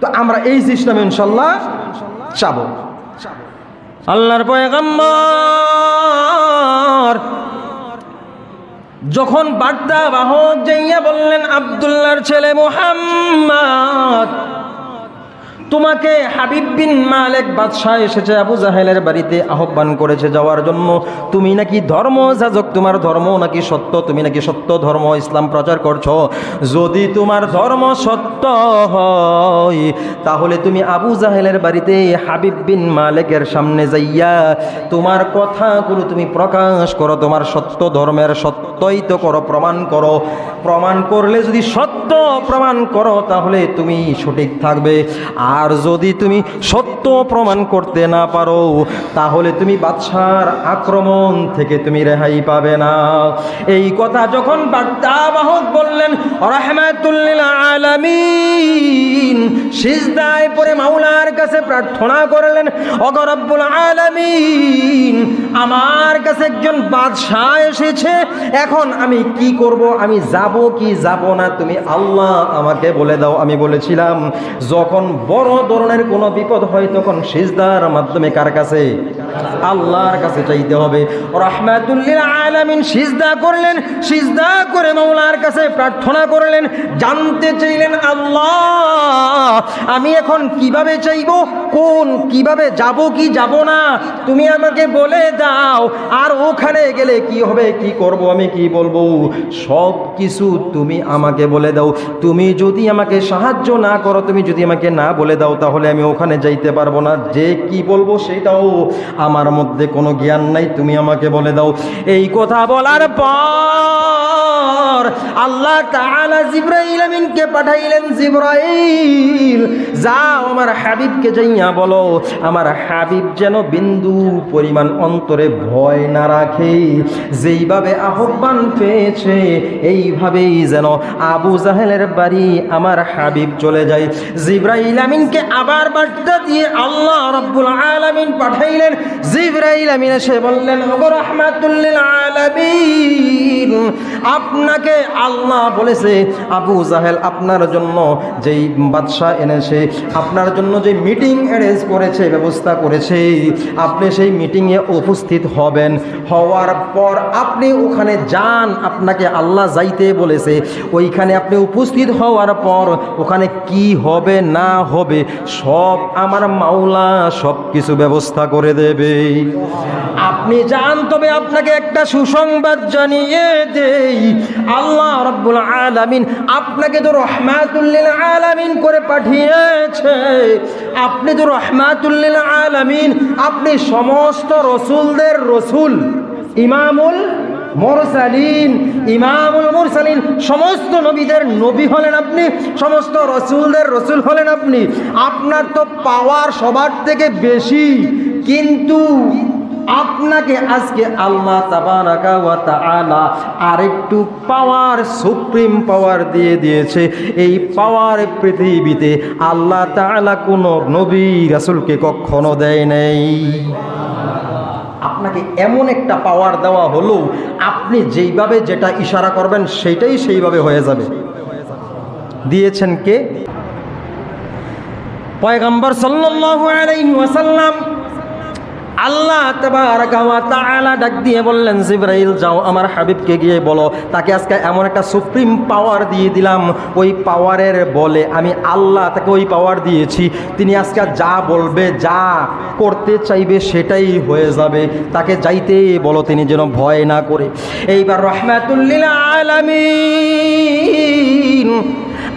তো আমরা এই সিস্টেম ইনশাল্লাহ চাব। আল্লাহর পয়গম্বর যখন বার্তা বাহক যাইয়া বললেন, আব্দুল্লাহর ছেলে মোহাম্মদ তোমাকে হাবিব বিন মালেক বাদশাহ এসেছে, আবু জাহেলের বাড়িতে আহ্বান করেছে যাওয়ার জন্য। তুমি নাকি ধর্ম যাজক, তোমার ধর্ম নাকি সত্য, তুমি নাকি সত্য ধর্ম ইসলাম প্রচার করছ? যদি তোমার ধর্ম সত্য হয়, তাহলে তুমি আবু জাহেলের বাড়িতে হাবিব বিন মালেকের সামনে যাইয়া তোমার কথাগুলো তুমি প্রকাশ করো, তোমার সত্য ধর্মের সত্যই তো করো, প্রমাণ করো। প্রমাণ করলে যদি সত্য প্রমাণ করো, তাহলে তুমি সঠিক থাকবে। আর যদি তুমি সত্য প্রমাণ করতে না পারো, তাহলে তুমি বাদশার আক্রমণ থেকে তুমি রেহাই পাবে না। এই কথা যখন বার্তাবাহক বললেন রহমাতুল্লিল আলামিন সিজদায় পরে মাওলার কাছে প্রার্থনা করলেন অগরব্বুল আলামিন, আমার কাছে একজন বাদশাহ এসেছে, এখন আমি কি করব, আমি যাব কি যাব না, তুমি আল্লাহ আমাকে বলে দাও। আমি বলেছিলাম, যখন বড় ধরনের কোনো বিপদ হয় তখন সিজদার মাধ্যমে কার কাছে? আল্লাহর কাছে চাইতে হবে। রহমাতুল্লিল আলামিন সিজদা করলেন, সিজদা করে মৌলার কাছে প্রার্থনা করলেন, জানতে চাইলেন, আল্লাহ, আমি এখন কীভাবে চাইব? কোন, কীভাবে যাব, কি যাব না? তুমি আমাকে বলে দাও, আর ওখানে গেলে কি হবে, কি করব, আমি কি বলব? সব কিছু তুমি আমাকে বলে দাও। তুমি যদি আমাকে সাহায্য না করো, তুমি যদি আমাকে না বলে দাও, তাহলে আমি ওখানে যাইতে পারব না। যে কি বলব সেটাও আমার মধ্যে কোনো জ্ঞান নাই তুমি আমাকে বলে দাও। এই কথা বলার পর আল্লাহ তাআলা জিব্রাইল আমিনকে পাঠাইলেন, জিব্রাইল, যাও আমার হাবিবকে যাইয়া বলো, আমার হাবিব যেন বিন্দু পরিমাণ অন্তরে ভয় না রাখে। যেইভাবে আহ্বান পেয়েছে, এইভাবেই যেন আবু জাহেলের বাড়ি আমার হাবিব চলে যায়। জিব্রাইল আমিনকে আবার বার্তা দিয়ে আল্লাহ রব্বুল আলামিন পাঠাইলেন। জিব্রাইল আমিন এসে বললেন, ওগো রহমাতুল্লিল আলামিন, আপনাকে আল্লাহ বলেছে, আবু জাহেল, আপনার জন্য যেই বাদশাহ এনেছে, আপনার জন্য যে মিটিং অ্যারেঞ্জ করেছে, ব্যবস্থা করেছে, আপনি সেই মিটিংয়ে উপস্থিত হবেন। হওয়ার পর আপনি ওখানে যান, আপনাকে আল্লাহ যাইতে বলেছে। ওইখানে আপনি উপস্থিত হওয়ার পর ওখানে কি হবে, না হবে, সব আমার মাওলা সব কিছু ব্যবস্থা করে দেবে। আপনি যান, তবে আপনাকে একটা সুসংবাদ জানিয়ে দেই। আল্লাহ রব্বুল আলামিন আপনাকে তো রহমাতুল্লিল আলামিন করে পাঠিয়েছে। আপনি তো রহমাতুল্লিল আলামিন, আপনি সমস্ত রসুলদের রসুল, ইমামুল মোরসালিন, ইমামুল মুরসালিন, সমস্ত নবীদের নবী হলেন আপনি, সমস্ত রসুলদের রসুল হলেন আপনি। আপনার তো পাওয়ার সবার থেকে বেশি, কিন্তু আপনাকে আজকে আল্লাহ তাবারাকা ওয়া আরেকটু পাওয়ার সুপ্রিম পাওয়ার দিয়ে দিয়েছে। এই পাওয়ার পৃথিবীতে আল্লাহ তাআলা কোনো নবী, রাসূলকে কখনো দেয় নাই। আপনাকে এমন একটা পাওয়ার দেওয়া হলো, আপনি যেইভাবে যেটা ইশারা করবেন সেটাই সেইভাবে হয়ে যাবে। দিয়েছেন কে? পয়গম্বর ওয়াসাল্লাম আল্লাহ ডাক দিয়ে বললেন, জিবরাইল, যাও আমার হাবিবকে গিয়ে বলো। তাকে আজকে এমন একটা সুপ্রিম পাওয়ার দিয়ে দিলাম। ওই পাওয়ারের বলে আমি আল্লাহ তাকে ওই পাওয়ার দিয়েছি। তিনি আজকে যা বলবে, যা করতে চাইবে সেটাই হয়ে যাবে। তাকে যাইতে বলো তিনি যেন ভয় না করে। এইবার রহমাতুল্লিল আলামিন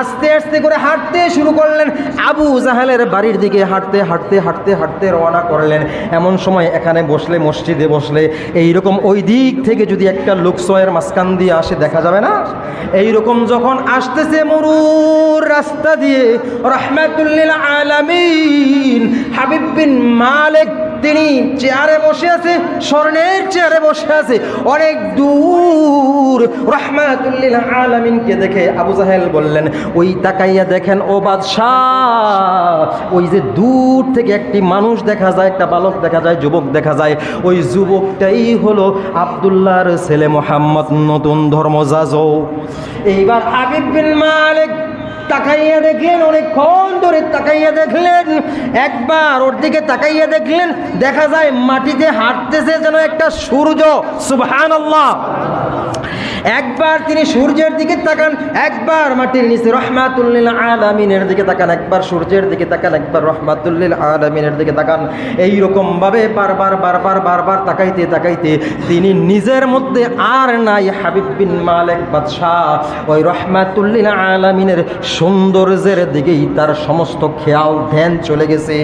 আস্তে আস্তে করে হাঁটতে শুরু করলেন। আবু জাহালের বাড়ির দিকে হাঁটতে হাঁটতে হাঁটতে হাঁটতে রওনা করলেন। এমন সময় এখানে বসলে, মসজিদে বসলে, এইরকম ওই দিক থেকে যদি একটা লোকসয়ের মাঝখান দিয়ে আসে, দেখা যাবে না? এইরকম যখন আসতেছে মরুর রাস্তা দিয়ে রহমাতুল্লিল আলামিন, হাবিব বিন মালিক তিনি চেয়ারে বসে আছে, স্বর্ণের চেয়ারে বসে আছে। অনেক দূর রহমাতুল্লিল আলামিনকে দেখে আবু জাহেল বললেন, ওই তাকাইয়া দেখেন, ও বাদশাহ, ওই যে দূর থেকে একটি মানুষ দেখা যায়, একটা বালক দেখা যায়, যুবক দেখা যায়। ওই যুবকটাই হলো আবদুল্লাহর ছেলে মোহাম্মদ নতুন ধর্ম যাজক এইবার হাবিব বিন মালিক তাকাইয়া দেখলেন, অনেকক্ষণ ধরে তাকাইয়া দেখলেন। একবার ওর দিকে তাকাইয়া দেখলেন, দেখা যায় মাটিতে হাঁটতেছে যেন একটা সূর্য। সুবহান একবার তিনি সূর্যের দিকে তাকান, একবার মাটির নিচে রহমাতুল্লিল আলামিনের দিকে তাকান, একবার সূর্যের দিকে তাকান, একবার রহমাতুল্লিল আলামিনের দিকে তাকান। এই রকম ভাবে বারবার বারবার বারবার তাকাইতে তাকাইতে তিনি নিজের মধ্যে আর নাই হাবিব বিন মালিক বাদশাহ। ওই রহমাতুল্লিল আলামিনের সৌন্দর্যের দিকেই তার সমস্ত খেয়াল, ধ্যান চলে গেছে।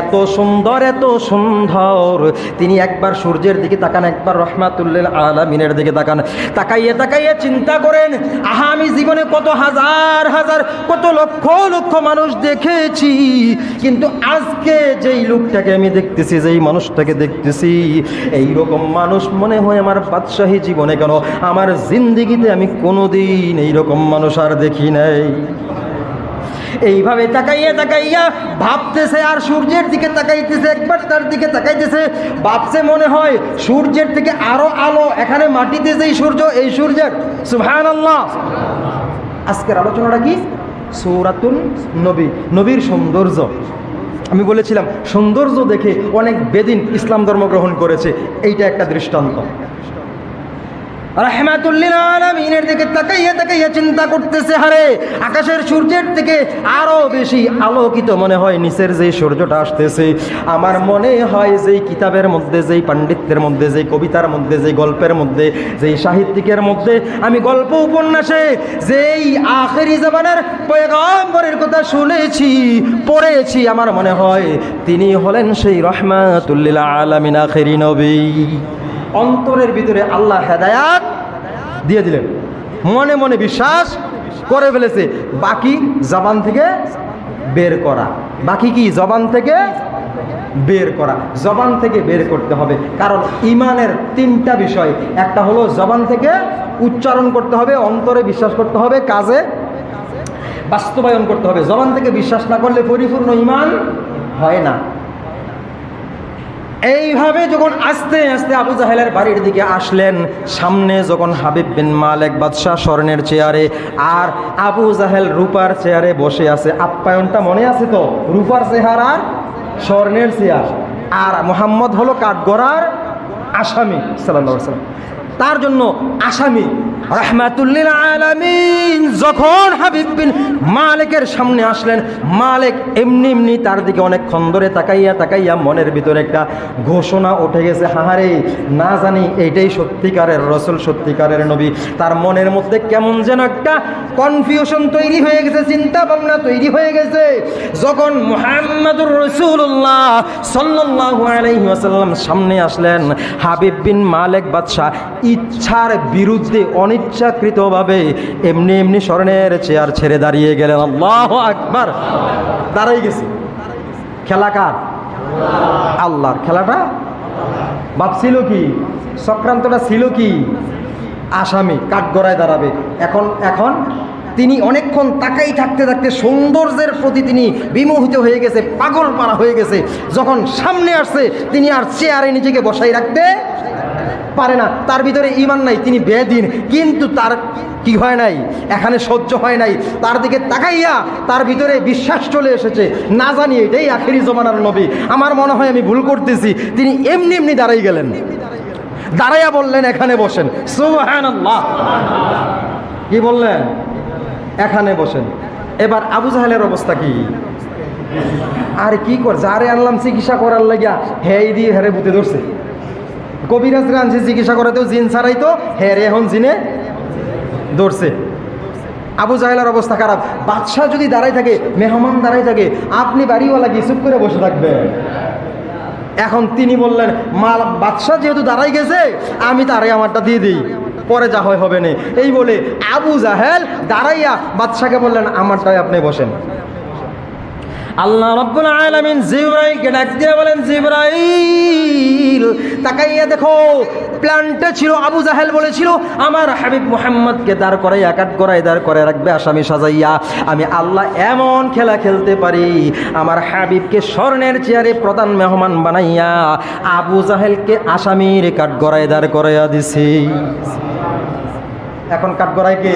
এত সুন্দর এত সুন্দর। তিনি একবার সূর্যের দিকে তাকান, একবার রহমাতুল্লিল আলামিনের দিকে তাকান। তাকাইয়ে তাকাইয়ে চিন্তা করেন, আহা, আমি জীবনে কত হাজার হাজার, কত লক্ষ লক্ষ মানুষ দেখেছি। কিন্তু আজকে যেই লোকটাকে আমি দেখতেছি, যেই মানুষটাকে দেখতেছি এই রকম মানুষ মনে হয় আমার বাদশাহী জীবনে কেন? আমার জিন্দিগিতে আমি কোনোদিন এইরকম মানুষ আর দেখি নাই। এইভাবে তাকাইয়া তাকাইয়া ভাবতেছে আর সূর্যের দিকে তাকাইতেছে, একবার তার দিকে তাকাইতেছে, ভাবছে মনে হয় সূর্যের থেকে আরও আলো, এখানে মাটিতে যেই সূর্য, এই সূর্যের। সুভান আল্লাহ আজকের আলোচনাটা কি? সৌরাতুন নবী, নবীর সৌন্দর্য। আমি বলেছিলাম, সৌন্দর্য দেখে অনেক বেদিন ইসলাম ধর্ম গ্রহণ করেছে, এইটা একটা দৃষ্টান্ত। রহমাতুল্লিল আলমিনের দিকে তাকাইয়া তাকাইয়া চিন্তা করতেছে, হারে আকাশের সূর্যের থেকে আরও বেশি আলোকিত মনে হয় নিচের যে সূর্যটা আসতেছে। আমার মনে হয় যেই কিতাবের মধ্যে, যেই পাণ্ডিত্যের মধ্যে, যেই কবিতার মধ্যে, যেই গল্পের মধ্যে, যেই সাহিত্যিকের মধ্যে আমি গল্প উপন্যাসে যেই আখেরি জামানার পয়গম্বরের কথা শুনেছি, পড়েছি, আমার মনে হয় তিনি হলেন সেই রহমাতুল্লিল আলমিন আখেরি নবী। অন্তরের ভিতরে আল্লাহ হেদায়াত দিয়ে দিলেন। মনে মনে বিশ্বাস করে ফেলেছে। বাকি জবান থেকে বের করা। বাকি কি? জবান থেকে বের করা। জবান থেকে বের করতে হবে। কারণ ইমানের তিনটা বিষয়। একটা হলো জবান থেকে উচ্চারণ করতে হবে, অন্তরে বিশ্বাস করতে হবে, কাজে বাস্তবায়ন করতে হবে। জবান থেকে বিশ্বাস না করলে পরিপূর্ণ ইমান হয় না। এইভাবে যখন আস্তে আস্তে আবু জাহেলের বাড়ির দিকে আসলেন, সামনে যখন হাবিব বিন মালেক বাদশাহ স্বর্ণের চেয়ারে আর আবু জাহেল রূপার চেয়ারে বসে আছে, আপ্যায়নটা মনে আছে তো? রূপার চেহার আর স্বর্ণের চেয়ার। আর মোহাম্মদ হলো কাঠগড়ার আসামি সাল্লাম তার জন্য আসামি। রহমাতুল্লিল আলামিন যখন হাবিব বিন মালিকের সামনে আসলেন, মালিক এমনি এমনি তার দিকে অনেকক্ষণ ধরে তাকাইয়া তাকাইয়া মনের ভিতরে একটা ঘোষণা উঠে গেছে, হাহারে, না জানি এইটাই সত্যিকারের রসুল, সত্যিকারের নবী। তার মনের মধ্যে কেমন যেন একটা কনফিউশন তৈরি হয়ে গেছে চিন্তা ভাবনা তৈরি হয়ে গেছে। যখন মুহাম্মাদুর রসুল্লাহ সাল্লাল্লাহু আলাইহি সামনে আসলেন, হাবিব বিন মালিক বাদশাহ ইচ্ছার বিরুদ্ধে অনিচ্ছাকৃতভাবে এমনি এমনি স্মরণের চেয়ার ছেড়ে দাঁড়িয়ে গেলেন। আল্লাহ আকবার। দাঁড়াই গেছে। খেলা কার? আল্লাহর। খেলাটা ভাবছিল কি? চক্রান্তটা ছিল কি? আসামি, কাঠগড়ায় দাঁড়াবে। এখন এখন তিনি অনেকক্ষণ তাকাই থাকতে থাকতে সৌন্দর্যের প্রতি তিনি বিমোহিত হয়ে গেছে পাগল পাড়া হয়ে গেছে। যখন সামনে আসছে, তিনি আর চেয়ারে নিজেকে বসাই রাখতে পারে না। তার ভিতরে ইমান নাই, তিনি বেদিন। কিন্তু তার কি হয় নাই? এখানে সহ্য হয় নাই। তার দিকে তাকাইয়া তার ভিতরে বিশ্বাস চলে এসেছে। না জানি, এটাই আখেরি জমানার নবী। আমার মনে হয় আমি ভুল করতেছি। তিনি এমনি এমনি দাঁড়াই গেলেন। দাঁড়াইয়া বললেন, এখানে বসেন। কি বললেন? এখানে বসেন। এবার আবু জাহেলের অবস্থা কি? আর কি কর যারে আনলাম চিকিৎসা করার লাগিয়া হেই দিয়ে হেরে বুতে ধরছে। কবিরাজ আনছে চিকিৎসা করাতেও জিন ছাড়াই তো হেরে এখন জিনে ধরছে। আবু জাহেলার অবস্থা খারাপ। বাদশাহ যদি দাঁড়াই থাকে, মেহমান দাঁড়াই থাকে, আপনি বাড়িওয়ালা কি চুপ করে বসে থাকবেন? এখন তিনি বললেন মা বাদশাহ যেহেতু দাঁড়াই গেছে, আমি তারে আমারটা দিয়ে দিই। পরে যা হয় হবে না। এই বলে আবু জাহেল দাঁড়াইয়া বাদশাকে বললেন, আমারটাই আপনি বসেন। আল্লাহ রব্বুল আলামিন জিব্রাইলকে ডাক দিয়ে বলেন, জিব্রাইল, তাকাইয়া দেখো প্ল্যানটা ছিল, আবু জাহেল বলেছিল, আমার হাবিব মুহাম্মদকে দাঁড় করাইয়া কাট করাই দাঁড় করে রাখবে, আসামি সাজাইয়া, আমি আল্লাহ এমন খেলা খেলতে পারি, আমার হাবিবকে স্বর্ণের চেয়ারে প্রধান মেহমান বানাইয়া, আবু জাহেলকে আসামির কাঠ গড়াই দাঁড় করাইয়া দিছি। এখন কাঠ গড়াই কে?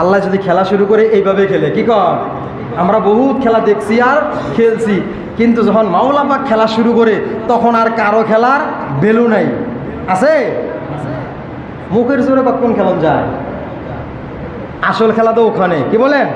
আল্লাহ যদি খেলা শুরু করে এইভাবে খেলে, কি কর আমরা বহুত খেলা দেখছি আর খেলছি। কিন্তু যখন মাওলা পাক খেলা শুরু করে, তখন আর কারও খেলার বেলু নাই। আছে? মুখের জোরে কখন খেলন যায়? আসল খেলা তো ওখানে, কি বলেন?